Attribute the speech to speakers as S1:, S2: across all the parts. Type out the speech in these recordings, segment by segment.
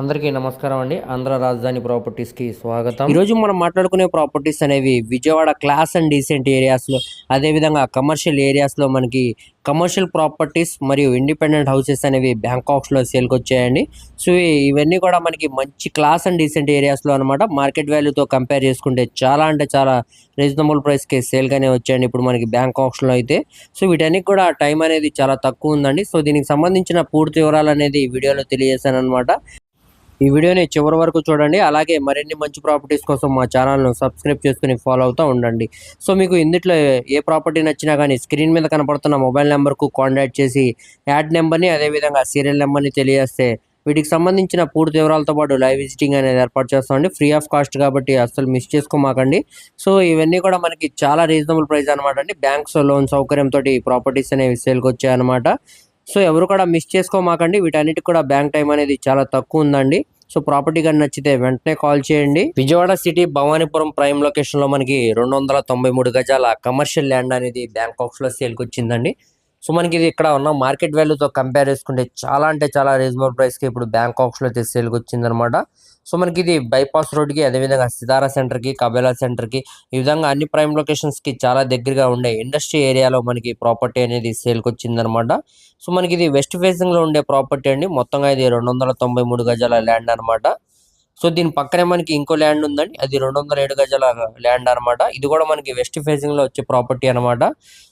S1: అందరికీ నమస్కారం అండి. ఆంధ్ర రాజధాని ప్రాపర్టీస్కి స్వాగతం. ఈ రోజు మనం మాట్లాడుకునే ప్రాపర్టీస్ అనేవి విజయవాడ క్లాస్ అండ్ డీసెంట్ ఏరియాస్లో అదేవిధంగా అదే విధంగా కమర్షియల్ ఏరియాస్లో మనకి కమర్షియల్ ప్రాపర్టీస్ మరియు ఇండిపెండెంట్ హౌసెస్ అనేవి బ్యాంకాక్స్లో సేల్కి వచ్చాయండి. సో ఇవన్నీ కూడా మనకి మంచి క్లాస్ అండ్ డీసెంట్ ఏరియాస్లో అనమాట మార్కెట్ వాల్యూతో కంపేర్ చేసుకుంటే చాలా అంటే చాలా రీజనబుల్ ప్రైస్కి వచ్చాయండి ఇప్పుడు మనకి బ్యాంకాక్స్లో అయితే. సో వీటన్నిటి కూడా టైం అనేది చాలా తక్కువ ఉందండి. సో దీనికి సంబంధించిన పూర్తి వివరాలు అనేది ఈ వీడియోలో తెలియజేశాను అనమాట ఈ వీడియోని చివరి వరకు చూడండి. అలాగే మరిన్ని మంచి ప్రాపర్టీస్ కోసం మా ఛానల్ను సబ్స్క్రైబ్ చేసుకుని ఫాలో అవుతూ ఉండండి. సో మీకు ఇందులో ఏ ప్రాపర్టీ నచ్చినా కానీ స్క్రీన్ మీద కనపడుతున్న మొబైల్ నెంబర్కు కాంటాక్ట్ చేసి యాడ్ నెంబర్ని అదేవిధంగా సీరియల్ నెంబర్ని తెలియజేస్తే వీటికి సంబంధించిన పూర్తి వివరాలతో పాటు లైవ్ విజిటింగ్ అనేది ఏర్పాటు చేస్తామండి ఫ్రీ ఆఫ్ కాస్ట్ కాబట్టి అస్సలు మిస్ చేసుకోమాకండి. సో ఇవన్నీ కూడా మనకి చాలా రీజనబుల్ ప్రైస్ అనమాట అండి. బ్యాంక్స్ లోన్ సౌకర్యంతో ప్రాపర్టీస్ అనేవి సేల్కి వచ్చాయన్నమాట. సో ఎవరు కూడా మిస్ చేసుకోమాకండి. వీటన్నిటికి కూడా బ్యాంక్ టైం అనేది చాలా తక్కువ ఉందండి. సో ప్రాపర్టీ కానీ నచ్చితే వెంటనే కాల్ చేయండి. విజయవాడ సిటీ భవానీపురం ప్రైమ్ లొకేషన్లో మనకి రెండు వందల తొంభై మూడు గజాల కమర్షియల్ ల్యాండ్ అనేది బ్యాంకాక్స్లో సేల్కి వచ్చిందండి. సో మనకి ఇది ఇక్కడ ఉన్న మార్కెట్ వాల్యూతో కంపేర్ చేసుకుంటే చాలా అంటే చాలా రీజనబుల్ ప్రైస్కి ఇప్పుడు బ్యాంకాక్స్లో అయితే సేల్కి వచ్చిందనమాట సో మనకి ఇది బైపాస్ రోడ్కి అదేవిధంగా సితారా సెంటర్కి కబేలా సెంటర్కి ఈ విధంగా అన్ని ప్రైమ్ లొకేషన్స్కి చాలా దగ్గరగా ఉండే ఇండస్ట్రీ ఏరియాలో మనకి ప్రాపర్టీ అనేది సేల్కి వచ్చిందనమాట సో మనకి ఇది వెస్ట్ ఫేసింగ్లో ఉండే ప్రాపర్టీ అండి. మొత్తంగా ఇది రెండు వందల తొంభై మూడు గజాల ల్యాండ్ అనమాట సో దీని పక్కనే మనకి ఇంకో ల్యాండ్ ఉందండి. అది రెండు వందల ఏడు గజాల ల్యాండ్ అనమాట ఇది కూడా మనకి వెస్ట్ ఫేసింగ్లో వచ్చే ప్రాపర్టీ అనమాట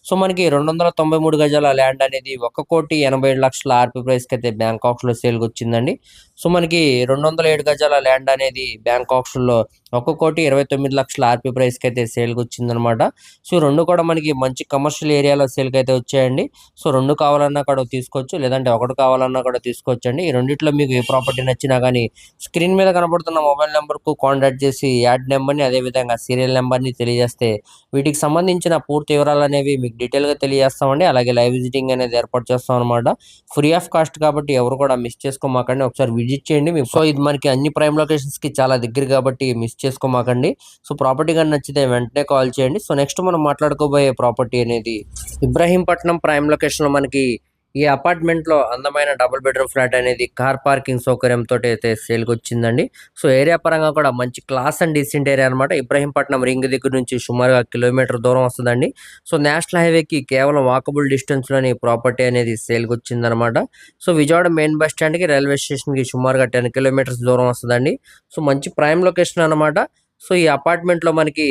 S1: సో మనకి రెండు వందల తొంభై మూడు గజాల ల్యాండ్ అనేది ఒక కోటి ఎనభై ఏడు లక్షల ఆర్పీ ప్రైస్కి అయితే బ్యాంకాక్స్లో సేల్కి వచ్చిందండి. సో మనకి రెండు వందల ఏడు గజాల ల్యాండ్ అనేది బ్యాంకాక్స్లో ఒక కోటి ఇరవై తొమ్మిది లక్షల ఆర్పీ ప్రైస్కి అయితే సేల్కి వచ్చిందనమాట సో రెండు కూడా మనకి మంచి కమర్షియల్ ఏరియాలో సేల్కి అయితే వచ్చాయండి. సో రెండు కావాలన్నా కూడా తీసుకోవచ్చు లేదంటే ఒకటి కావాలన్నా కూడా తీసుకోవచ్చండి. ఈ రెండిట్లో మీకు ఏ ప్రాపర్టీ నచ్చినా కానీ స్క్రీన్ మీద కనబడుతున్న మొబైల్ నెంబర్కు కాంటాక్ట్ చేసి యాడ్ నెంబర్ని అదేవిధంగా సీరియల్ నెంబర్ని తెలియజేస్తే వీటికి సంబంధించిన పూర్తి వివరాలు అనేవి మీకు డీటెయిల్గా తెలియజేస్తామండి. అలాగే లైవ్ విజిటింగ్ అనేది ఏర్పాటు చేస్తాం అనమాట ఫ్రీ ఆఫ్ కాస్ట్ కాబట్టి ఎవరు కూడా మిస్ చేసుకోమాకండి. ఒకసారి విజిట్ చేయండి. మీకు సో ఇది మనకి అన్ని ప్రైమ్ లొకేషన్స్కి చాలా దగ్గర కాబట్టి మిస్ చేసుకోమాకండి. సో ప్రాపర్టీ కానీ నచ్చితే వెంటనే కాల్ చేయండి. సో నెక్స్ట్ మనం మాట్లాడుకోబోయే ప్రాపర్టీ అనేది ఇబ్రాహీంపట్నం ప్రైమ్ లొకేషన్లో మనకి ఈ అపార్ట్మెంట్లో అందమైన డబుల్ బెడ్రూమ్ ఫ్లాట్ అనేది కార్ పార్కింగ్ సౌకర్యంతో అయితే సేల్కి వచ్చిందండి సో ఏరియా పరంగా కూడా మంచి క్లాస్ అండ్ డీసెంట్ ఏరియా అనమాట ఇబ్రహీంపట్నం రింగ్ దగ్గర నుంచి సుమారుగా కిలోమీటర్ దూరం వస్తుందండి. సో నేషనల్ హైవేకి కేవలం వాకబుల్ డిస్టెన్స్లోని ప్రాపర్టీ అనేది సేల్కి వచ్చిందనమాట సో విజయవాడ మెయిన్ బస్ స్టాండ్కి రైల్వే స్టేషన్కి సుమారుగా టెన్ కిలోమీటర్స్ దూరం వస్తుందండి. సో మంచి ప్రైమ్ లొకేషన్ అనమాట సో ఈ అపార్ట్మెంట్లో మనకి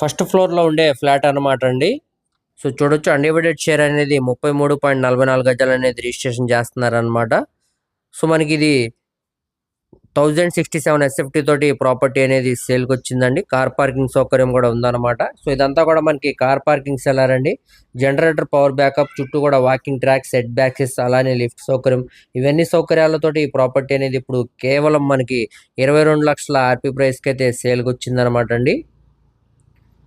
S1: ఫస్ట్ ఫ్లోర్లో ఉండే ఫ్లాట్ అనమాట అండి. సో చూడొచ్చు. అన్డివైడెడ్ షేర్ అనేది ముప్పై మూడు పాయింట్ నలభై నాలుగు గజాలు అనేది రిజిస్ట్రేషన్ చేస్తున్నారనమాట సో మనకి ఇది థౌజండ్ సిక్స్టీ సెవెన్ ఎస్ఎఫ్టీ తోటి ప్రాపర్టీ అనేది సేల్కి వచ్చిందండి కార్ పార్కింగ్ సౌకర్యం కూడా ఉందన్నమాట. సో ఇదంతా కూడా మనకి కార్ పార్కింగ్ సెల్లర్ అండి జనరేటర్ పవర్ బ్యాకప్ చుట్టూ కూడా వాకింగ్ ట్రాక్ సెట్ బ్యాక్సెస్ అలానే లిఫ్ట్ సౌకర్యం. ఇవన్నీ సౌకర్యాలతోటి ఈ ప్రాపర్టీ అనేది ఇప్పుడు కేవలం మనకి ఇరవై రెండు లక్షల ఆర్పీ ప్రైస్కి అయితే సేల్కి వచ్చిందనమాట అండి.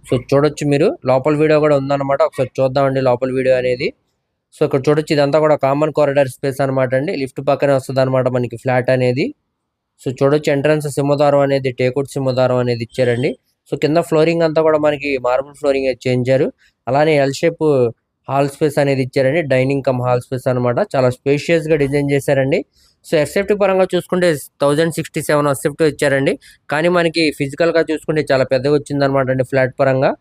S1: సో చూడొచ్చు మీరు. లోపల వీడియో కూడా ఉందన్నమాట. ఒకసారి చూద్దామండి లోపల వీడియో అనేది. సో ఇక్కడ చూడొచ్చు ఇదంతా కూడా కామన్ కారిడార్ స్పేస్ అనమాట అండి. లిఫ్ట్ పక్కనే వస్తుంది అనమాట మనకి ఫ్లాట్ అనేది. సో చూడొచ్చు ఎంట్రన్స్ సింహదారం అనేది టేకుడ్ సింహదారం అనేది ఇచ్చారండి. సో కింద ఫ్లోరింగ్ అంతా కూడా మనకి మార్బుల్ ఫ్లోరింగ్ చేయించారు అలానే ఎల్ షేప్ హాల్ స్పేస్ అనేది ఇచ్చారండి. డైనింగ్ కమ్ హాల్ స్పేస్ అనమాట చాలా స్పేషియస్గా డిజైన్ చేశారండి. సో ఎఫ్సెఫ్టీ పరంగా చూసుకుంటే థౌజండ్ సిక్స్టీ సెవెన్ ఎఫ్సెఫ్టీ ఇచ్చారండి కానీ మనకి ఫిజికల్గా చూసుకుంటే చాలా పెద్దగా వచ్చిందనమాట అండి ఫ్లాట్ పరంగా.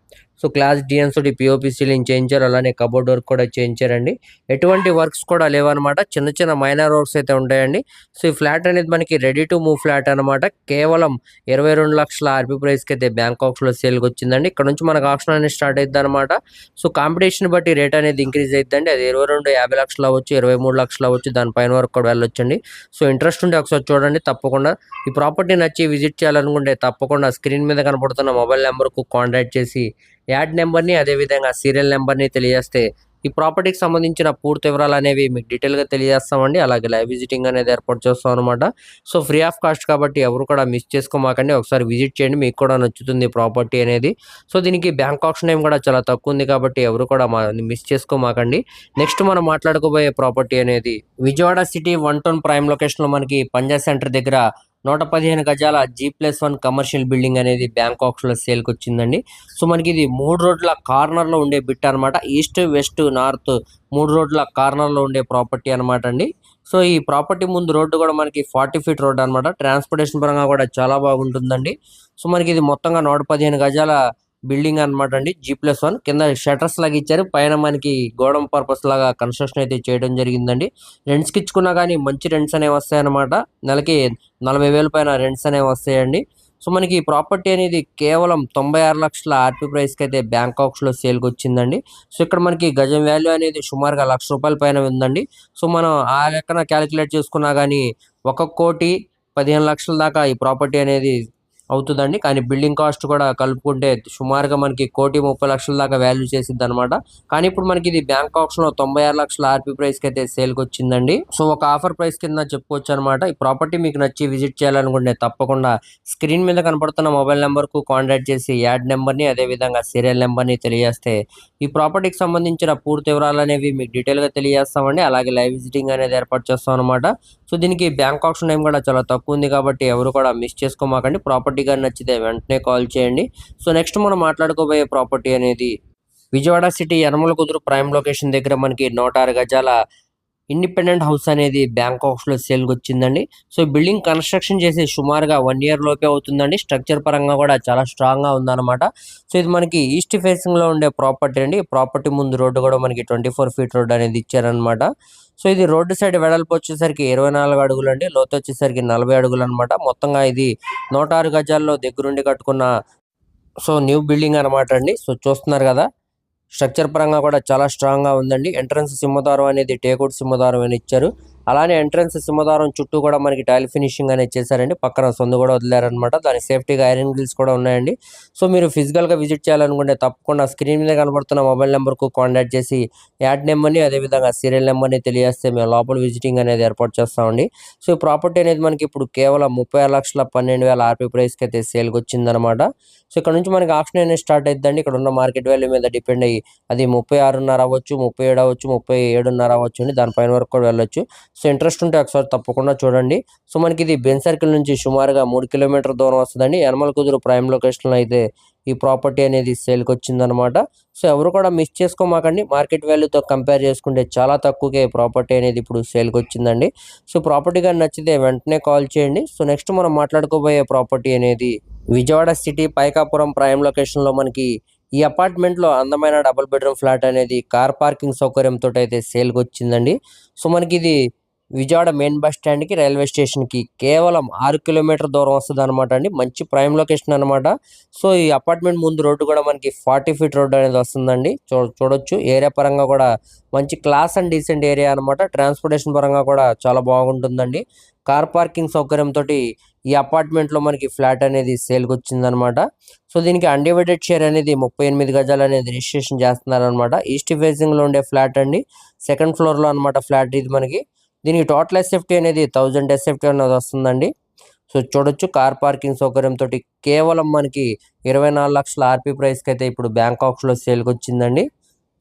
S1: సో క్లాస్ డిఎన్స్ తోటి పిఓపి సీలింగ్ చేయించారు అలానే కబోర్డ్ వర్క్ కూడా చేయించారండి ఎటువంటి వర్క్స్ కూడా లేవన్నమాట చిన్న చిన్న మైనర్ వర్క్స్ అయితే ఉంటాయండి. సో ఈ ఫ్లాట్ అనేది మనకి రెడీ టు మూవ్ ఫ్లాట్ అనమాట. కేవలం ఇరవై రెండు లక్షల ఆర్పీ ప్రైస్కి అయితే బ్యాంకాక్స్లో సేల్కి వచ్చిందండి. ఇక్కడ నుంచి మనకు ఆప్షన్ అనేది స్టార్ట్ అవుతుంది అనమాట సో కాంపిటీషన్ బట్టి రేట్ అనేది ఇంక్రీజ్ అవుతుందండి అది ఇరవై రెండు యాభై లక్షలు అవ్వచ్చు ఇరవై మూడు లక్షలు అవ్వచ్చు దానిపైన వరకు కూడా వెళ్ళొచ్చండి. సో ఇంట్రెస్ట్ ఉంటే ఒకసారి చూడండి తప్పకుండా. ఈ ప్రాపర్టీ నచ్చి విజిట్ చేయాలనుకుంటే తప్పకుండా స్క్రీన్ మీద కనపడుతున్న మొబైల్ నెంబర్కు కాంటాక్ట్ చేసి యాడ్ నెంబర్ని అదేవిధంగా సీరియల్ నెంబర్ని తెలియజేస్తే ఈ ప్రాపర్టీకి సంబంధించిన పూర్తి వివరాలు అనేవి మీకు డీటెయిల్గా తెలియజేస్తామండి. అలాగే లైవ్ విజిటింగ్ అనేది ఏర్పాటు చేస్తాం అనమాట సో ఫ్రీ ఆఫ్ కాస్ట్ కాబట్టి ఎవరు కూడా మిస్ చేసుకోమాకండి. ఒకసారి విజిట్ చేయండి మీకు కూడా నచ్చుతుంది ప్రాపర్టీ అనేది. సో దీనికి బ్యాంక్ ఆప్షన్ ఏం కూడా చాలా తక్కువ ఉంది కాబట్టి ఎవరు కూడా మా మిస్ చేసుకోమాకండి. నెక్స్ట్ మనం మాట్లాడుకోబోయే ప్రాపర్టీ అనేది Vijayawada city one town prime లొకేషన్లో మనకి పంజా సెంటర్ దగ్గర నూట పదిహేను గజాల G plus one commercial building అనేది బ్యాంకాక్స్లో సేల్కి వచ్చిందండి సో మనకి ఇది మూడు రోడ్ల కార్నర్లో ఉండే బిట్ అనమాట ఈస్ట్ వెస్ట్ నార్త్ మూడు రోడ్ల కార్నర్లో ఉండే ప్రాపర్టీ అనమాట అండి. సో ఈ ప్రాపర్టీ ముందు రోడ్డు కూడా మనకి ఫార్టీ ఫీట్ రోడ్ అన్నమాట. ట్రాన్స్పోర్టేషన్ పరంగా కూడా చాలా బాగుంటుందండి. సో మనకి ఇది మొత్తంగా నూట పదిహేను గజాల బిల్డింగ్ అన్నమాట అండి. G plus one. కింద షటర్స్ లాగా ఇచ్చారు. పైన మనకి గోడం పర్పస్ లాగా కన్స్ట్రక్షన్ అయితే చేయడం జరిగిందండి. రెంట్స్కి ఇచ్చుకున్నా కానీ మంచి రెంట్స్ అనేవి వస్తాయన్నమాట నెలకి నలభై వేల పైన రెంట్స్ అనేవి వస్తాయండి. సో మనకి ఈ ప్రాపర్టీ అనేది కేవలం తొంభై ఆరు లక్షల ఆర్పీ ప్రైస్కి అయితే బ్యాంకాక్స్లో సేల్కి వచ్చిందండి. సో ఇక్కడ మనకి గజం వాల్యూ అనేది సుమారుగా లక్ష రూపాయల పైన ఉందండి. సో మనం ఆ లెక్కన క్యాలిక్యులేట్ చేసుకున్నా కానీ ఒక కోటి పదిహేను లక్షల దాకా ఈ ప్రాపర్టీ అనేది అవుతుందండి. కానీ బిల్డింగ్ కాస్ట్ కూడా కలుపుకుంటే సుమారుగా మనకి కోటి ముప్పై లక్షల దాకా వాల్యూ చేసిద్ది అనమాట కానీ ఇప్పుడు మనకి ఇది బ్యాంక్లో తొంభై ఆరు లక్షల ఆర్పీ ప్రైస్కి అయితే సేల్కి వచ్చిందండి. సో ఒక ఆఫర్ ప్రైస్ కింద చెప్పుకోవచ్చు అనమాట ఈ ప్రాపర్టీ మీకు నచ్చి విజిట్ చేయాలనుకుంటే తప్పకుండా స్క్రీన్ మీద కనపడుతున్న మొబైల్ నెంబర్కు కాంటాక్ట్ చేసి యాడ్ నెంబర్ని అదే విధంగా సీరియల్ నెంబర్ని తెలియజేస్తే ఈ ప్రాపర్టీకి సంబంధించిన పూర్తి వివరాలు అనేవి మీకు డీటెయిల్గా తెలియజేస్తామండి. అలాగే లైవ్ విజిటింగ్ అనేది ఏర్పాటు చేస్తాం అనమాట సో దీనికి బ్యాంక్ ఆప్షన్ టైం కూడా చాలా తక్కువ ఉంది కాబట్టి ఎవరు కూడా మిస్ చేసుకోమాకండి. ప్రాపర్టీ కానీ నచ్చితే వెంటనే కాల్ చేయండి. సో నెక్స్ట్ మనం మాట్లాడుకోబోయే ప్రాపర్టీ అనేది విజయవాడ సిటీ యనమల కుదురు ప్రైమ్ లొకేషన్ దగ్గర మనకి నూట ఆరు గజాల ఇండిపెండెంట్ హౌస్ అనేది బ్యాంకాక్స్లో సేల్కి వచ్చిందండి. సో బిల్డింగ్ కన్స్ట్రక్షన్ చేసి సుమారుగా వన్ ఇయర్ లోపే అవుతుందండి. స్ట్రక్చర్ పరంగా కూడా చాలా స్ట్రాంగ్గా ఉందన్నమాట. సో ఇది మనకి ఈస్ట్ ఫేసింగ్లో ఉండే ప్రాపర్టీ అండి. ప్రాపర్టీ ముందు రోడ్డు కూడా మనకి ట్వంటీ ఫోర్ ఫీట్ రోడ్ అనేది ఇచ్చారనమాట సో ఇది రోడ్డు సైడ్ వెడల్పు వచ్చేసరికి ఇరవై నాలుగు అడుగులు అండి. లోతు వచ్చేసరికి నలభై అడుగులు అనమాట మొత్తంగా ఇది నూట ఆరు గజాల్లో దగ్గరుండి కట్టుకున్న సో న్యూ బిల్డింగ్ అనమాట అండి. సో చూస్తున్నారు కదా స్ట్రక్చర్ పరంగా కూడా చాలా స్ట్రాంగ్గా ఉందండి. ఎంట్రన్స్ సింహదారం అనేది టేకౌట్ సింహదారం అని ఇచ్చారు. అలానే ఎంట్రన్స్ సింహదారం చుట్టూ కూడా మనకి టైల్ ఫినిషింగ్ అనేది చేశారండి. పక్కన సొందు కూడా వదిలేరనమాట దాని సేఫ్టీగా ఐరన్ గ్రిల్స్ కూడా ఉన్నాయండి. సో మీరు ఫిజికల్గా విజిట్ చేయాలనుకుంటే తప్పకుండా స్క్రీన్ మీద కనబడుతున్న మొబైల్ నెంబర్కు కాంటాక్ట్ చేసి యాడ్ నెంబర్ని అదేవిధంగా సీరియల్ నెంబర్ని తెలియజేస్తే మేము లోపల విజిటింగ్ అనేది ఏర్పాటు చేస్తామండి. సో ఈ ప్రాపర్టీ అనేది మనకి ఇప్పుడు కేవలం ముప్పై లక్షల పన్నెండు వేల ఆర్పీ ప్రైస్కి అయితే సేల్కి వచ్చిందనమాట సో ఇక్కడ నుంచి మనకి ఆప్షన్ అనేది స్టార్ట్ అవుతుందండి ఇక్కడ ఉన్న మార్కెట్ వాల్యూ మీద డిపెండ్ అయ్యి అది ముప్పై ఆరున్నర అవ్వచ్చు ముప్పై ఏడు అవ్వచ్చు ముప్పై ఏడున్నర అవ్వచ్చు అండి. దానిపైన వరకు కూడా వెళ్ళొచ్చు. సో ఇంట్రెస్ట్ ఉంటే ఒకసారి తప్పకుండా చూడండి. సో మనకి ఇది బెన్ సర్కిల్ నుంచి సుమారుగా మూడు కిలోమీటర్ దూరం వస్తుందండి. యనమల కుదురు ప్రైమ్ లొకేషన్లో అయితే ఈ ప్రాపర్టీ అనేది సేల్కి వచ్చిందనమాట. సో ఎవరు కూడా మిస్ చేసుకోమాకండి. మార్కెట్ వాల్యూతో కంపేర్ చేసుకుంటే చాలా తక్కువకే ప్రాపర్టీ అనేది ఇప్పుడు సేల్కి వచ్చిందండి. సో ప్రాపర్టీ కానీ నచ్చితే వెంటనే కాల్ చేయండి. సో నెక్స్ట్ మనం మాట్లాడుకోబోయే ప్రాపర్టీ అనేది విజయవాడ సిటీ పైకాపురం ప్రైమ్ లొకేషన్లో మనకి ఈ అపార్ట్మెంట్లో అందమైన డబుల్ బెడ్రూమ్ ఫ్లాట్ అనేది కార్ పార్కింగ్ సౌకర్యంతో అయితే సేల్కి వచ్చిందండి. సో మనకి ఇది విజయవాడ మెయిన్ బస్ స్టాండ్కి రైల్వే స్టేషన్కి. కేవలం ఆరు కిలోమీటర్ దూరం వస్తుంది అనమాట అండి. మంచి ప్రైమ్ లొకేషన్ అనమాట సో ఈ అపార్ట్మెంట్ ముందు రోడ్డు కూడా మనకి ఫార్టీ ఫీట్ రోడ్ అనేది వస్తుందండి. చూ చూడొచ్చు. ఏరియా పరంగా కూడా మంచి క్లాస్ అండ్ డీసెంట్ ఏరియా అనమాట ట్రాన్స్పోర్టేషన్ పరంగా కూడా చాలా బాగుంటుందండి. కార్ పార్కింగ్ సౌకర్యంతో ఈ అపార్ట్మెంట్లో మనకి ఫ్లాట్ అనేది సేల్కి వచ్చిందనమాట సో దీనికి అన్డివైడెడ్ షేర్ అనేది ముప్పై ఎనిమిది గజాలు అనేది రిజిస్ట్రేషన్ చేస్తున్నారు అనమాట ఈస్ట్ ఫేసింగ్లో ఉండే ఫ్లాట్ అండి. సెకండ్ ఫ్లోర్లో అనమాట ఫ్లాట్ ఇది మనకి. దీనికి టోటల్ ఎస్ఎఫ్టీ అనేది థౌజండ్ ఎస్ఎఫ్టీ అనేది వస్తుందండి. సో చూడొచ్చు కార్ పార్కింగ్ సౌకర్యంతో కేవలం మనకి ఇరవై నాలుగు లక్షల ఆర్పీ ప్రైస్కి అయితే ఇప్పుడు బ్యాంకాక్స్లో సేల్కి వచ్చిందండి.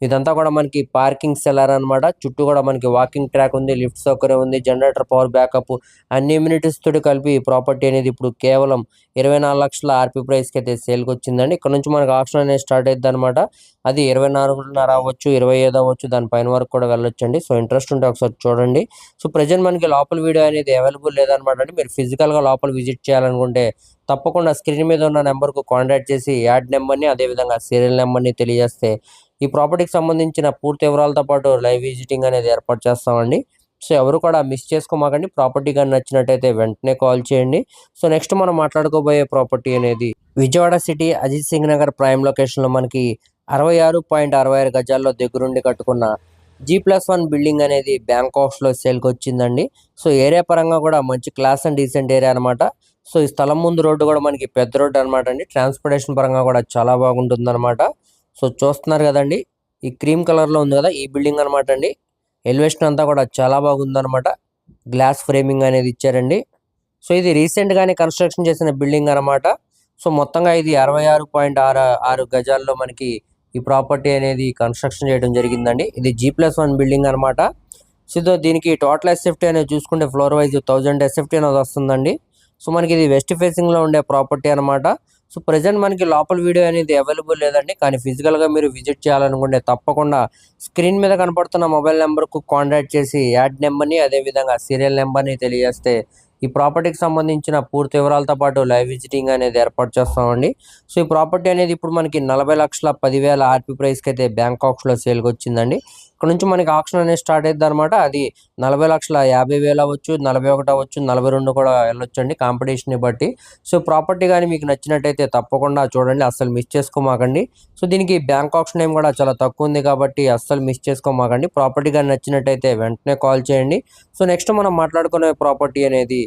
S1: ఇదంతా కూడా మనకి పార్కింగ్ సెలర్ అన్నమాట. చుట్టూ కూడా మనకి వాకింగ్ ట్రాక్ ఉంది లిఫ్ట్ సౌకర్యం ఉంది జనరేటర్ పవర్ బ్యాకప్ అన్ని ఇమ్యూనిటీస్ తోటి కలిపి ఈ ప్రాపర్టీ అనేది ఇప్పుడు కేవలం ఇరవై నాలుగు లక్షల ఆర్పీ ప్రైస్కి అయితే సేల్కి వచ్చిందండి. ఇక్కడ నుంచి మనకి ఆప్షన్ అనేది స్టార్ట్ అవుతుంది అనమాట అది ఇరవై నాలుగున్నర అవ్వచ్చు ఇరవై ఐదు అవ్వచ్చు దానిపైన వరకు కూడా వెళ్ళొచ్చండి. సో ఇంట్రెస్ట్ ఉంటే ఒకసారి చూడండి. సో ప్రజెంట్ మనకి లోపల వీడియో అనేది అవైలబుల్ లేదనమాట అండి. మీరు ఫిజికల్గా లోపల విజిట్ చేయాలనుకుంటే తప్పకుండా స్క్రీన్ మీద ఉన్న నెంబర్కు కాంటాక్ట్ చేసి యాడ్ నెంబర్ని అదేవిధంగా సీరియల్ నెంబర్ని తెలియజేస్తే ఈ ప్రాపర్టీకి సంబంధించిన పూర్తి వివరాలతో పాటు లైవ్ విజిటింగ్ అనేది ఏర్పాటు చేస్తామండి. సో ఎవరు కూడా మిస్ చేసుకోమాకండి. ప్రాపర్టీ కానీ నచ్చినట్టయితే వెంటనే కాల్ చేయండి. సో నెక్స్ట్ మనం మాట్లాడుకోబోయే ప్రాపర్టీ అనేది విజయవాడ సిటీ అజిత్ సింగ్ నగర్ ప్రైమ్ లొకేషన్లో మనకి అరవై ఆరు పాయింట్ అరవై ఆరు గజాల్లో దగ్గరుండి కట్టుకున్న జీ ప్లస్ వన్ బిల్డింగ్ అనేది బ్యాంకాక్స్లో సేల్కి వచ్చిందండి సో ఏరియా పరంగా కూడా మంచి క్లాస్ అండ్ డీసెంట్ ఏరియా అనమాట సో ఈ స్థలం ముందు రోడ్డు కూడా మనకి పెద్ద రోడ్డు అనమాట అండి. ట్రాన్స్పోర్టేషన్ పరంగా కూడా చాలా బాగుంటుంది అనమాట సో చూస్తున్నారు కదండి ఈ క్రీమ్ కలర్లో ఉంది కదా ఈ బిల్డింగ్ అనమాట అండి. ఎలివేషన్ అంతా కూడా చాలా బాగుందనమాట గ్లాస్ ఫ్రేమింగ్ అనేది ఇచ్చారండి. సో ఇది రీసెంట్ గానే కన్స్ట్రక్షన్ చేసిన బిల్డింగ్ అనమాట సో మొత్తంగా ఇది అరవై ఆరు పాయింట్ ఆరు ఆరు గజాల్లో మనకి ఈ ప్రాపర్టీ అనేది కన్స్ట్రక్షన్ చేయడం జరిగిందండి. ఇది జీ ప్లస్ వన్ బిల్డింగ్ అనమాట సో దీనికి టోటల్ ఎస్ఎఫ్టీ అనేది చూసుకుంటే ఫ్లోర్ వైజ్ థౌజండ్ ఎస్ఎఫ్టీ అనేది వస్తుందండి. సో మనకి ఇది వెస్ట్ ఫేసింగ్లో ఉండే ప్రాపర్టీ అనమాట సో ప్రజెంట్ మనకి లోపల వీడియో అనేది అవైలబుల్ లేదండి. కానీ ఫిజికల్గా మీరు విజిట్ చేయాలనుకుంటే తప్పకుండా స్క్రీన్ మీద కనపడుతున్న మొబైల్ నెంబర్కు కాంటాక్ట్ చేసి యాడ్ నెంబర్ని అదేవిధంగా సీరియల్ నెంబర్ని తెలియజేస్తే ఈ ప్రాపర్టీకి సంబంధించిన పూర్తి వివరాలతో పాటు లైవ్ విజిటింగ్ అనేది ఏర్పాటు చేస్తామండి. సో ఈ ప్రాపర్టీ అనేది ఇప్పుడు మనకి నలభై లక్షల పదివేల ఆర్పీ ప్రైస్కి అయితే బ్యాంకాక్స్లో సేల్కి వచ్చిందండి. ఇక్కడ నుంచి మనకి ఆప్షన్ అనేది స్టార్ట్ అవుతుంది అనమాట అది నలభై లక్షల యాభై వేలు అవ్వచ్చు నలభై ఒకటి అవ్వచ్చు నలభై రెండు కూడా వెళ్ళొచ్చు అండి కాంపిటీషన్ని బట్టి. సో ప్రాపర్టీ కానీ మీకు నచ్చినట్టయితే తప్పకుండా చూడండి అస్సలు మిస్ చేసుకోమాకండి. సో దీనికి బ్యాంక్ ఆప్షన్ ఏం కూడా చాలా తక్కువ ఉంది కాబట్టి అస్సలు మిస్ చేసుకోమాకండి. ప్రాపర్టీ కానీ నచ్చినట్టయితే వెంటనే కాల్ చేయండి. సో నెక్స్ట్ మనం మాట్లాడుకునే ప్రాపర్టీ అనేది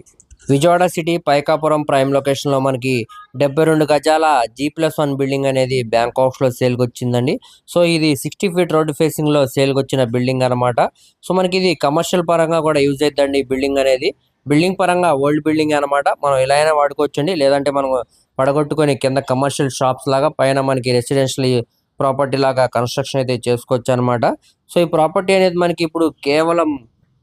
S1: విజయవాడ సిటీ పైకాపురం ప్రైమ్ లొకేషన్లో మనకి డెబ్బై రెండు గజాల జీ ప్లస్ వన్ బిల్డింగ్ అనేది బ్యాంకాక్స్లో సేల్కి వచ్చిందండి సో ఇది సిక్స్టీ ఫీట్ రోడ్ ఫేసింగ్లో సేల్కి వచ్చిన బిల్డింగ్ అనమాట సో మనకి ఇది కమర్షియల్ పరంగా కూడా యూజ్ అవుతుందండి ఈ బిల్డింగ్ అనేది. బిల్డింగ్ పరంగా ఓల్డ్ బిల్డింగ్ అనమాట మనం ఎలా అయినా వాడుకోవచ్చండి. లేదంటే మనం పడగొట్టుకొని కింద కమర్షియల్ షాప్స్ లాగా పైన మనకి రెసిడెన్షియల్ ప్రాపర్టీ లాగా కన్స్ట్రక్షన్ అయితే చేసుకోవచ్చు అనమాట సో ఈ ప్రాపర్టీ అనేది మనకి ఇప్పుడు కేవలం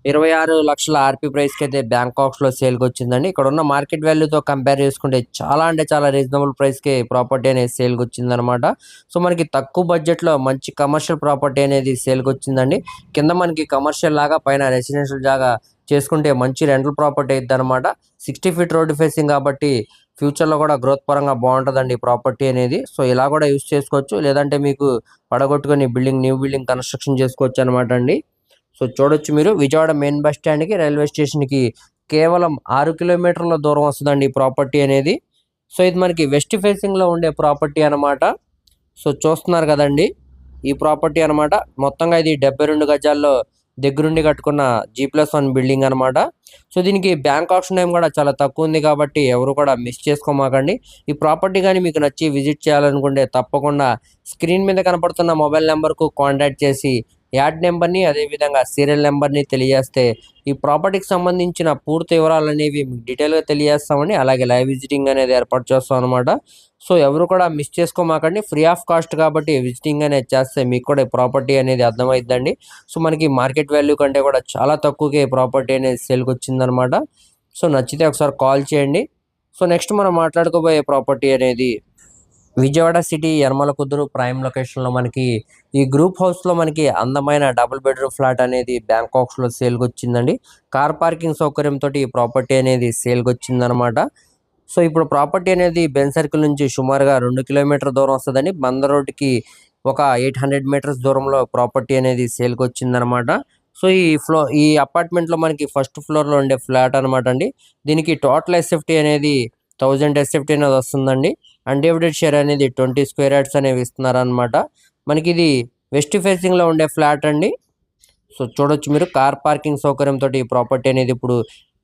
S1: ఇరవై ఆరు లక్షల ఆర్పీ ప్రైస్కి అయితే బ్యాంకాక్స్లో సేల్కి వచ్చిందండి ఇక్కడ ఉన్న మార్కెట్ వాల్యూతో కంపేర్ చేసుకుంటే చాలా అంటే చాలా రీజనబుల్ ప్రైస్కి ప్రాపర్టీ అనేది సేల్కి వచ్చిందనమాట సో మనకి తక్కువ బడ్జెట్లో మంచి కమర్షియల్ ప్రాపర్టీ అనేది సేల్కి వచ్చిందండి కింద మనకి కమర్షియల్ లాగా పైన రెసిడెన్షియల్ జాగా చేసుకుంటే మంచి రెంటల్ ప్రాపర్టీ అవుతుంది అనమాట సిక్స్టీ ఫీట్ రోడ్ ఫేసింగ్ కాబట్టి ఫ్యూచర్లో కూడా గ్రోత్ పరంగా బాగుంటుందండి ప్రాపర్టీ అనేది. సో ఇలా కూడా యూస్ చేసుకోవచ్చు. లేదంటే మీకు పడగొట్టుకొని బిల్డింగ్ న్యూ బిల్డింగ్ కన్స్ట్రక్షన్ చేసుకోవచ్చు అనమాట అండి. సో చూడొచ్చు మీరు. విజయవాడ మెయిన్ బస్ స్టాండ్కి రైల్వే స్టేషన్కి కేవలం ఆరు కిలోమీటర్ల దూరం వస్తుందండి ఈ ప్రాపర్టీ అనేది. సో ఇది మనకి వెస్ట్ ఫేసింగ్లో ఉండే ప్రాపర్టీ అనమాట సో చూస్తున్నారు కదండి ఈ ప్రాపర్టీ అనమాట మొత్తంగా ఇది డెబ్బై రెండు గజాల్లో దగ్గరుండి కట్టుకున్న జీ ప్లస్ వన్ బిల్డింగ్ అనమాట సో దీనికి బ్యాంక్ ఆప్షన్ టైం కూడా చాలా తక్కువ ఉంది కాబట్టి ఎవరు కూడా మిస్ చేసుకోమాకండి. ఈ ప్రాపర్టీ కానీ మీకు నచ్చి విజిట్ చేయాలనుకుంటే తప్పకుండా స్క్రీన్ మీద కనపడుతున్న మొబైల్ నెంబర్కు కాంటాక్ట్ చేసి యాడ్ నెంబర్ని అదేవిధంగా సీరియల్ నెంబర్ని తెలియజేస్తే ఈ ప్రాపర్టీకి సంబంధించిన పూర్తి వివరాలు అనేవి మీకు డీటెయిల్గా తెలియజేస్తామని అలాగే లైవ్ విజిటింగ్ అనేది ఏర్పాటు చేస్తాం అనమాట సో ఎవరు కూడా మిస్ చేసుకోమాకండి. ఫ్రీ ఆఫ్ కాస్ట్ కాబట్టి విజిటింగ్ అనేది చేస్తే మీకు కూడా ప్రాపర్టీ అనేది అర్థమైద్దండి సో మనకి మార్కెట్ వాల్యూ కంటే కూడా చాలా తక్కువకే ప్రాపర్టీ అనేది సేల్కి వచ్చిందనమాట సో నచ్చితే ఒకసారి కాల్ చేయండి. సో నెక్స్ట్ మనం మాట్లాడుకోబోయే ప్రాపర్టీ అనేది విజయవాడ సిటీ యనమల కుదురు ప్రైమ్ లొకేషన్లో మనకి ఈ గ్రూప్ హౌస్లో మనకి అందమైన డబుల్ బెడ్రూమ్ ఫ్లాట్ అనేది బ్యాంకాక్స్లో సేల్కి వచ్చిందండి కార్ పార్కింగ్ సౌకర్యంతో ఈ ప్రాపర్టీ అనేది సేల్కి వచ్చిందనమాట సో ఇప్పుడు ప్రాపర్టీ అనేది బెన్ సర్కిల్ నుంచి సుమారుగా రెండు కిలోమీటర్ దూరం వస్తుందండి. బందర్ రోడ్కి ఒక ఎయిట్ హండ్రెడ్ మీటర్స్ దూరంలో ప్రాపర్టీ అనేది సేల్కి వచ్చిందనమాట సో ఈ ఫ్లో ఈ అపార్ట్మెంట్లో మనకి ఫస్ట్ ఫ్లోర్లో ఉండే ఫ్లాట్ అనమాట అండి దీనికి టోటల్ ఎస్ఎఫ్టీ అనేది థౌజండ్ ఎస్ఎఫ్టీ అనేది వస్తుందండి. అన్డివైడెడ్ షేర్ అనేది ట్వంటీ స్క్వేర్ యార్డ్స్ అనేవి ఇస్తున్నారనమాట మనకి ఇది వెస్ట్ ఫేసింగ్లో ఉండే ఫ్లాట్ అండి. సో చూడొచ్చు మీరు. కార్ పార్కింగ్ సౌకర్యంతో ఈ ప్రాపర్టీ అనేది ఇప్పుడు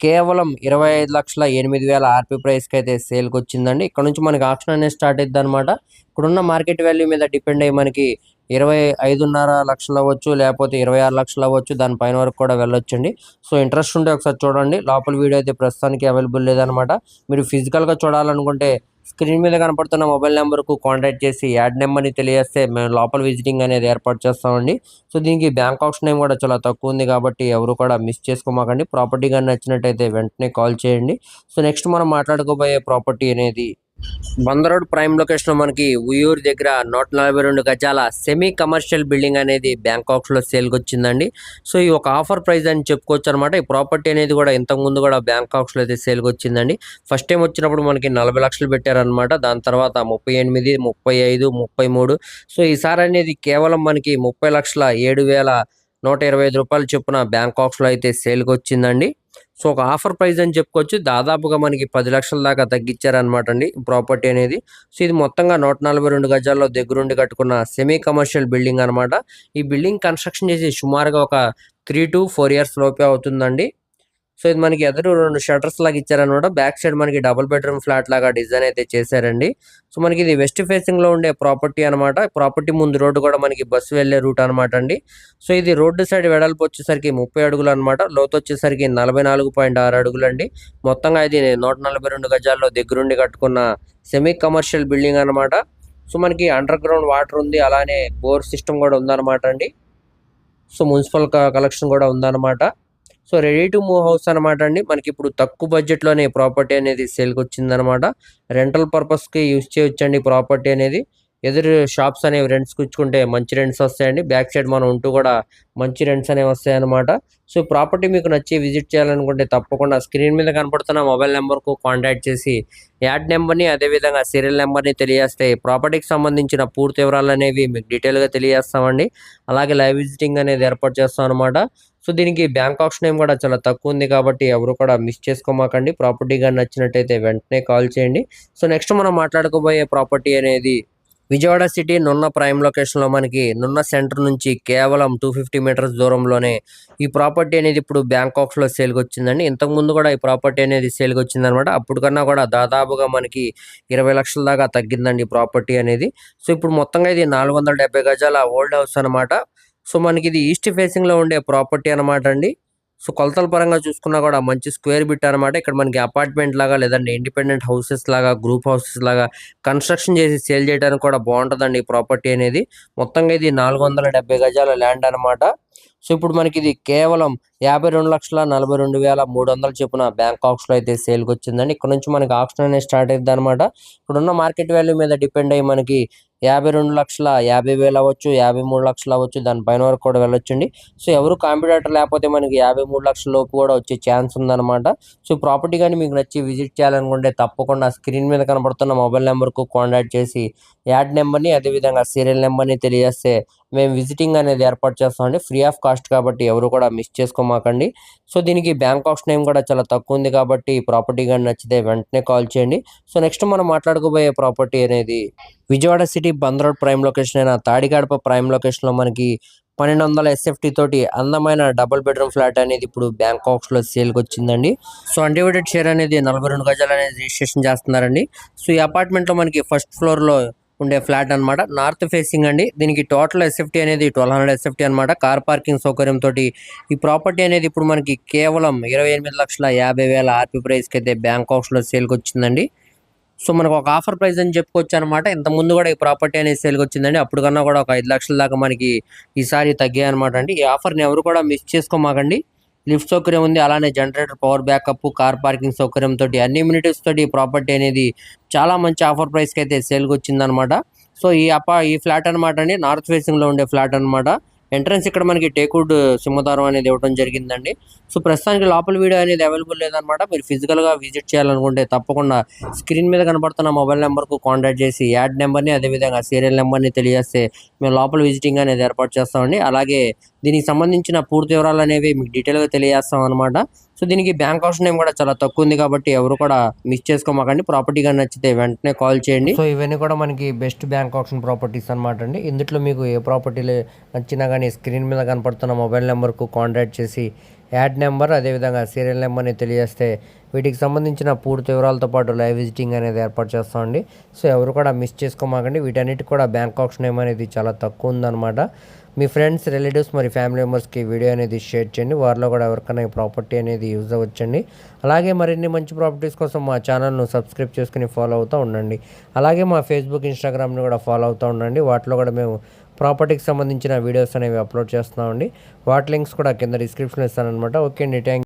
S1: కేవలం ఇరవై ఐదు లక్షల ఎనిమిది వేల ఆర్పీ ప్రైస్కి అయితే సేల్కి వచ్చిందండి ఇక్కడ నుంచి మనకి ఆప్షన్ అనేది స్టార్ట్ అవుతుంది అనమాట ఇప్పుడున్న మార్కెట్ వాల్యూ మీద డిపెండ్ అయ్యి మనకి ఇరవై ఐదున్నర లక్షలు అవ్వచ్చు లేకపోతే ఇరవై ఆరు లక్షలు అవ్వచ్చు. దానిపైన వరకు కూడా వెళ్ళొచ్చండి. సో ఇంట్రెస్ట్ ఉంటే ఒకసారి చూడండి. లోపల వీడియో అయితే ప్రస్తుతానికి అవైలబుల్ లేదనమాట మీరు ఫిజికల్గా చూడాలనుకుంటే స్క్రీన్ మీద కనపడుతున్న మొబైల్ నెంబర్కు కాంటాక్ట్ చేసి యాడ్ నెంబర్ని తెలియస్తే మేము లోపల విజిటింగ్ అనేది ఏర్పాటు చేస్తామండి. సో దీనికి బ్యాంక్ ఆప్షన్ ఏం కూడా చాలా తక్కువ ఉంది కాబట్టి ఎవరు కూడా మిస్ చేసుకోమాకండి. ప్రాపర్టీ కానీ నచ్చినట్టయితే వెంటనే కాల్ చేయండి. సో నెక్స్ట్ మనం మాట్లాడుకోబోయే ప్రాపర్టీ అనేది బందరోడ్ ప్రైమ్ లొకేషన్ మనకి ఉయ్యూరు దగ్గర నూట నలభై రెండు గజాల సెమీ కమర్షియల్ బిల్డింగ్ అనేది బ్యాంకాక్స్లో సేల్కి వచ్చిందండి సో ఈ ఒక ఆఫర్ ప్రైస్ అని చెప్పుకోవచ్చు అనమాట ఈ ప్రాపర్టీ అనేది కూడా ఇంతకు ముందు కూడా బ్యాంకాక్స్లో అయితే సేల్కి వచ్చిందండి ఫస్ట్ టైం వచ్చినప్పుడు మనకి నలభై లక్షలు పెట్టారనమాట దాని తర్వాత ముప్పై ఎనిమిది ముప్పై ఐదు ముప్పై మూడు. సో ఈసారి అనేది కేవలం మనకి ముప్పై లక్షల ఏడు వేల నూట ఇరవై ఐదు రూపాయలు చొప్పున బ్యాంకాక్స్లో అయితే సేల్కి వచ్చిందండి సో ఒక ఆఫర్ ప్రైస్ అని చెప్పుకోవచ్చు. దాదాపుగా మనకి పది లక్షల దాకా తగ్గించారనమాట అండి ప్రాపర్టీ అనేది. సో ఇది మొత్తంగా నూట నలభై రెండు గజాల్లో దగ్గరుండి కట్టుకున్న సెమీ కమర్షియల్ బిల్డింగ్ అనమాట ఈ బిల్డింగ్ కన్స్ట్రక్షన్ చేసి సుమారుగా ఒక త్రీ టు ఫోర్ ఇయర్స్ లోపే అవుతుందండి. సో ఇది మనకి ఎదురు రెండు షటర్స్ లాగా ఇచ్చారనమాట. బ్యాక్ సైడ్ మనకి డబుల్ బెడ్రూమ్ ఫ్లాట్ లాగా డిజైన్ అయితే చేశారండి. సో మనకి ఇది వెస్ట్ ఫేసింగ్లో ఉండే ప్రాపర్టీ అనమాట. ప్రాపర్టీ ముందు రోడ్డు కూడా మనకి బస్సు వెళ్ళే రూట్ అనమాట అండి. సో ఇది రోడ్డు సైడ్ వెడల్పు వచ్చేసరికి ముప్పై అడుగులు అనమాట. లోతు వచ్చేసరికి నలభై నాలుగు పాయింట్ ఆరు అడుగులు అండి మొత్తంగా ఇది నూట నలభై రెండు గజాల్లో దగ్గరుండి కట్టుకున్న సెమీ కమర్షియల్ బిల్డింగ్ అనమాట. సో మనకి అండర్ గ్రౌండ్ వాటర్ ఉంది. అలానే బోర్ సిస్టమ్ కూడా ఉందన్నమాట అండి. సో మున్సిపల్ కలెక్షన్ కూడా ఉందన్నమాట so ready to move house అనమాట అండి. మనకి ఇప్పుడు తక్కువ బడ్జెట్లోనే ప్రాపర్టీ అనేది సేల్కి వచ్చిందనమాట రెంటల్ పర్పస్కి యూజ్ చేయొచ్చండి ప్రాపర్టీ అనేది. ఎదురు షాప్స్ అనేవి రెంట్స్కి ఇచ్చుకుంటే మంచి రెంట్స్ వస్తాయండి. బ్యాక్ సైడ్ మనం ఉంటూ కూడా మంచి రెంట్స్ అనేవి వస్తాయన్నమాట. సో ప్రాపర్టీ మీకు నచ్చి విజిట్ చేయాలనుకుంటే తప్పకుండా స్క్రీన్ మీద కనపడుతున్న మొబైల్ నెంబర్కు కాంటాక్ట్ చేసి యాడ్ నెంబర్ని అదేవిధంగా సీరియల్ నెంబర్ని తెలియజేస్తే ప్రాపర్టీకి సంబంధించిన పూర్తి వివరాలు అనేవి మీకు డీటెయిల్గా తెలియజేస్తామండి. అలాగే లైవ్ విజిటింగ్ అనేది ఏర్పాటు చేస్తాం అనమాట సో దీనికి బ్యాంక్ ఆప్షన్ ఏం కూడా చాలా తక్కువ ఉంది కాబట్టి ఎవరు కూడా మిస్ చేసుకోమాకండి. ప్రాపర్టీ కానీ నచ్చినట్టయితే వెంటనే కాల్ చేయండి. సో నెక్స్ట్ మనం మాట్లాడుకోబోయే ప్రాపర్టీ అనేది విజయవాడ సిటీ నున్న ప్రైమ్ లొకేషన్లో మనకి నున్న సెంటర్ నుంచి కేవలం టూ ఫిఫ్టీ మీటర్స్ దూరంలోనే ఈ ప్రాపర్టీ అనేది ఇప్పుడు బ్యాంకాక్స్లో సేల్కి వచ్చిందండి. ఇంతకు ముందు కూడా ఈ ప్రాపర్టీ అనేది సేల్కి వచ్చిందనమాట. అప్పుడు కన్నా కూడా దాదాపుగా మనకి ఇరవై లక్షల దాకా తగ్గిందండి ఈ ప్రాపర్టీ అనేది. సో ఇప్పుడు మొత్తంగా ఇది నాలుగు వందల డెబ్బై గజాల ఓల్డ్ హౌస్ అనమాట. సో మనకి ఇది ఈస్ట్ ఫేసింగ్లో ఉండే ప్రాపర్టీ అనమాట అండి. సో కొలతల పరంగా చూసుకున్నా కూడా మంచి స్క్వేర్ బిట్ అనమాట ఇక్కడ మనకి అపార్ట్మెంట్ లాగా లేదంటే ఇండిపెండెంట్ హౌసెస్ లాగా గ్రూప్ హౌసెస్ లాగా కన్స్ట్రక్షన్ చేసి సేల్ చేయడానికి కూడా బాగుంటుందండి ఈ ప్రాపర్టీ అనేది. మొత్తంగా ఇది నాలుగు వందల డెబ్బై గజాల ల్యాండ్ అనమాట సో ఇప్పుడు మనకి ఇది కేవలం యాభై రెండు లక్షల నలభై రెండు వేల మూడు వందల చొప్పున బ్యాంక్ ఆప్షన్లో అయితే సేల్కి వచ్చిందండి. ఇక్కడ నుంచి మనకి ఆప్షన్ అనేది స్టార్ట్ అయింది అనమాట ఇప్పుడున్న మార్కెట్ వాల్యూ మీద డిపెండ్ అయ్యి మనకి యాభై రెండు లక్షల యాభై వేలు అవ్వచ్చు యాభై మూడు లక్షలు అవ్వచ్చు దానిపైన వరకు కూడా వెళ్ళొచ్చండి. సో ఎవరు కాంపిటేటర్ లేకపోతే మనకి యాభై మూడు లక్షల లోపు కూడా వచ్చే ఛాన్స్ ఉందన్నమాట. సో ప్రాపర్టీ కానీ మీకు నచ్చి విజిట్ చేయాలనుకుంటే తప్పకుండా స్క్రీన్ మీద కనబడుతున్న మొబైల్ నెంబర్కు కాంటాక్ట్ చేసి యాడ్ నెంబర్ని అదేవిధంగా సీరియల్ నెంబర్ని తెలియజేస్తే మేము విజిటింగ్ అనేది ఏర్పాటు చేస్తామండి. ఫ్రీ ఆఫ్ కాస్ట్ కాబట్టి ఎవరు కూడా మిస్ చేసుకోమాకండి. సో దీనికి బ్యాంక్ ఆప్షన్ ఏం కూడా చాలా తక్కువ ఉంది కాబట్టి ప్రాపర్టీ కానీ నచ్చితే వెంటనే కాల్ చేయండి. సో నెక్స్ట్ మనం మాట్లాడుకోబోయే ప్రాపర్టీ అనేది Vijayawada city Bandar road prime location అయిన తాడిగడప ప్రైమ్ లొకేషన్లో మనకి పన్నెండు వందల ఎస్ఎఫ్టీ తోటి అందమైన డబుల్ బెడ్రూమ్ ఫ్లాట్ అనేది ఇప్పుడు బ్యాంకాక్స్లో సేల్కి వచ్చిందండి. సో అన్డివైడెడ్ షేర్ అనేది నలభై రెండు గజాలు అనేది రిజిస్ట్రేషన్ చేస్తున్నారండి. సో ఈ అపార్ట్మెంట్లో మనకి ఫస్ట్ ఫ్లోర్లో ఉండే ఫ్లాట్ అన్నమాట. నార్త్ ఫేసింగ్ అండి. దీనికి టోటల్ ఎస్ఎఫ్టీ అనేది ట్వెల్వ్ హండ్రెడ్ ఎస్ఎఫ్టీ అనమాట కార్ పార్కింగ్ సౌకర్యంతో ఈ ప్రాపర్టీ అనేది ఇప్పుడు మనకి కేవలం ఇరవై ఎనిమిది లక్షల యాభై వేల ఆర్పీ ప్రైస్కి అయితే బ్యాంకాక్స్లో సేల్కి వచ్చిందండి. సో మనకు ఒక ఆఫర్ ప్రైస్ అని చెప్పుకోవచ్చు అనమాట ఇంతకుముందు కూడా ఈ ప్రాపర్టీ అనేది సేల్కి వచ్చిందండి. అప్పుడు కన్నా కూడా ఒక ఐదు లక్షల దాకా మనకి ఈసారి తగ్గాయి అనమాట అండి. ఈ ఆఫర్ని ఎవరు కూడా మిస్ చేసుకోమాకండి. లిఫ్ట్ సౌకర్యం ఉంది అలానే generator power backup car parking సౌకర్యంతో అన్ని ఇమ్యూనిటీస్ తోటి ఈ ప్రాపర్టీ అనేది చాలా మంచి ఆఫర్ ప్రైస్కి అయితే సేల్కి వచ్చిందనమాట సో ఈ అపా ఈ ఫ్లాట్ అనమాట అండి నార్త్ ఫేసింగ్లో ఉండే ఫ్లాట్ అనమాట ఎంట్రన్స్ ఇక్కడ మనకి టేకుడ్ సింహదారం అనేది ఇవ్వడం జరిగిందండి. సో ప్రస్తుతానికి లోపల వీడియో అనేది అవైలబుల్ లేదనమాట. మీరు ఫిజికల్గా విజిట్ చేయాలనుకుంటే తప్పకుండా స్క్రీన్ మీద కనబడుతున్న మొబైల్ నెంబర్కు కాంటాక్ట్ చేసి యాడ్ నెంబర్ని అదేవిధంగా సీరియల్ నెంబర్ని తెలియజేస్తే మేము లోపల విజిటింగ్ అనేది ఏర్పాటు చేస్తామండి. అలాగే దీనికి సంబంధించిన పూర్తి వివరాలు అనేవి మీకు డీటెయిల్గా తెలియజేస్తాం అనమాట సో దీనికి బ్యాంక్ ఆప్షన్ ఏం కూడా చాలా తక్కువ ఉంది కాబట్టి ఎవరు కూడా మిస్ చేసుకోమాకండి. ప్రాపర్టీ కానీ నచ్చితే వెంటనే కాల్ చేయండి. సో ఇవన్నీ కూడా మనకి బెస్ట్ బ్యాంక్ ఆప్షన్ ప్రాపర్టీస్ అనమాట అండి. ఇందులో మీకు ఏ ప్రాపర్టీలు నచ్చినా కానీ స్క్రీన్ మీద కనపడుతున్న మొబైల్ నెంబర్కు కాంటాక్ట్ చేసి యాడ్ నెంబర్ అదేవిధంగా సీరియల్ నెంబర్ని తెలియజేస్తే వీటికి సంబంధించిన పూర్తి వివరాలతో పాటు లైవ్ విజిటింగ్ అనేది ఏర్పాటు చేస్తామండి సో ఎవరు కూడా మిస్ చేసుకోమాకండి. వీటన్నిటికి కూడా బ్యాంక్ ఆప్షన్ ఏమనేది చాలా తక్కువ ఉందన్నమాట. మీ ఫ్రెండ్స్ రిలేటివ్స్ మరి ఫ్యామిలీ మెంబర్స్కి వీడియో అనేది షేర్ చేయండి. వారిలో కూడా ఎవరికైనా ఈ ప్రాపర్టీ అనేది యూజ్ అవ్వచ్చండి. అలాగే మరిన్ని మంచి ప్రాపర్టీస్ కోసం మా ఛానల్ను సబ్స్క్రైబ్ చేసుకుని ఫాలో అవుతూ ఉండండి. అలాగే మా ఫేస్బుక్ ఇన్స్టాగ్రామ్ని కూడా ఫాలో అవుతూ ఉండండి. వాటిలో కూడా మేము ప్రాపర్టీకి సంబంధించిన వీడియోస్ అనేవి అప్లోడ్ చేస్తున్నామండి. వాటి లింక్స్ కూడా కింద డిస్క్రిప్షన్లో ఇస్తానమాట ఓకే అండి. థ్యాంక్